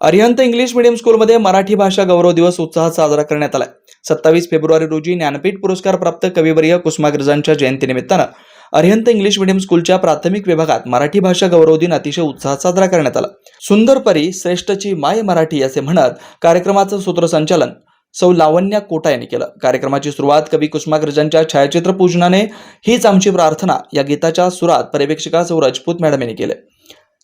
Arihant English medium स्कूलमध्ये मराठी भाषा गौरव दिवस उत्साहात साजरा करण्यात आला सत्तावीस फेब्रुवारी रोजी ज्ञानपीठ पुरस्कार प्राप्त कविवर्य कुसुमाग्रजांच्या जयंतीनिमित्तानं अरिहंत इंग्लिश मीडियम स्कूलच्या प्राथमिक विभागात मराठी भाषा गौरव दिन अतिशय उत्साहात साजरा करण्यात आला. सुंदर परी श्रेष्ठची माय मराठी असे म्हणत कार्यक्रमाचं सूत्रसंचालन सौ लावण्या कोटा यांनी केलं. कार्यक्रमाची सुरुवात कवी कुसुमाग्रजांच्या छायाचित्र पूजनाने हीच आमची प्रार्थना या गीताच्या सुरात पर्यवेक्षिका सौ राजपूत मॅडम यांनी केले.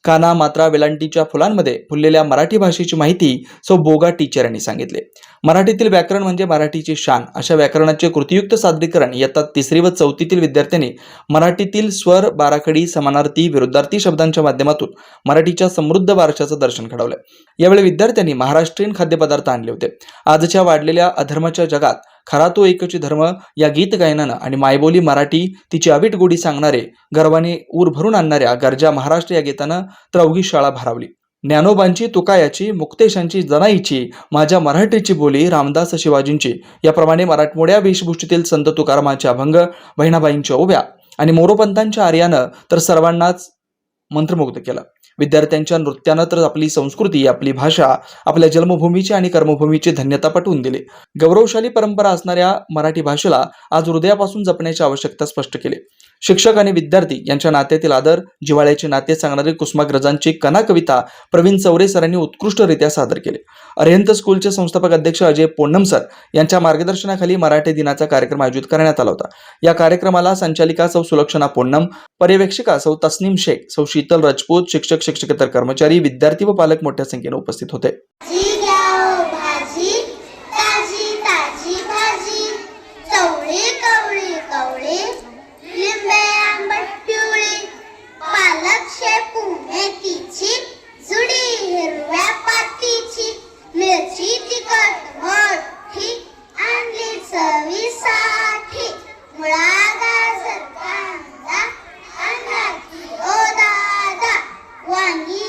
काना मात्रा वेलांटीच्या फुलांमध्ये फुललेल्या मराठी भाषेची माहिती सौ बोगा टीचर यांनी सांगितले. मराठीतील व्याकरण म्हणजे मराठीची शान. अशा व्याकरणाचे कृतियुक्त सादरीकरण इयत्ता तिसरी व चौथीतील विद्यार्थ्यांनी मराठीतील स्वर बाराखडी समानार्थी विरुद्धार्थी शब्दांच्या माध्यमातून मराठीच्या समृद्ध वारशाचं दर्शन घडवलं. यावेळी विद्यार्थ्यांनी महाराष्ट्रीयन खाद्यपदार्थ आणले होते. आजच्या वाढलेल्या अधर्माच्या जगात खरा तो एकची धर्म या गीत गायनानं आणि मायबोली मराठी तिची अवीट गोडी सांगणारे गर्वाने ऊर भरून आणणाऱ्या गरजा महाराष्ट्र या गीतानं त्रौगी शाळा भारावली. ज्ञानोबांची तुकायाची मुक्तेशांची जनाईची माझ्या मराठीची बोली रामदास शिवाजींची. याप्रमाणे मराठमोड्या वेशभूषेतील संत तुकारामाचे अभंग बहिणाबाईंच्या ओव्या आणि मोरोपंतांच्या आर्यानं तर सर्वांनाच मंत्रमुग्ध केलं. विद्यार्थ्यांच्या नृत्यानं तर आपली संस्कृती आपली भाषा आपल्या जन्मभूमीची आणि कर्मभूमीची धन्यता पटवून दिली. गौरवशाली परंपरा असणाऱ्या मराठी भाषेला आज हृदयापासून जपण्याची आवश्यकता स्पष्ट केली. शिक्षक आणि विद्यार्थी यांच्या नात्यातील आदर जिवाळ्याचे नाते सांगणारी कुसुमाग्रजांची कना कविता प्रवीण चौरे सरांनी उत्कृष्टरित्या सादर केले. अरिहंत स्कूलचे संस्थापक अध्यक्ष अजय पोन्नम सर यांच्या मार्गदर्शनाखाली मराठी दिनाचा कार्यक्रम आयोजित करण्यात आला होता. या कार्यक्रमाला संचालिका सौ सुलक्षणा पोन्नम पर्यवेक्षिका सौ तस्नीम शेख सौ शीतल राजपूत शिक्षक शिक्षकेतर कर्मचारी विद्यार्थी व पालक मोठ्या संख्येने उपस्थित होते.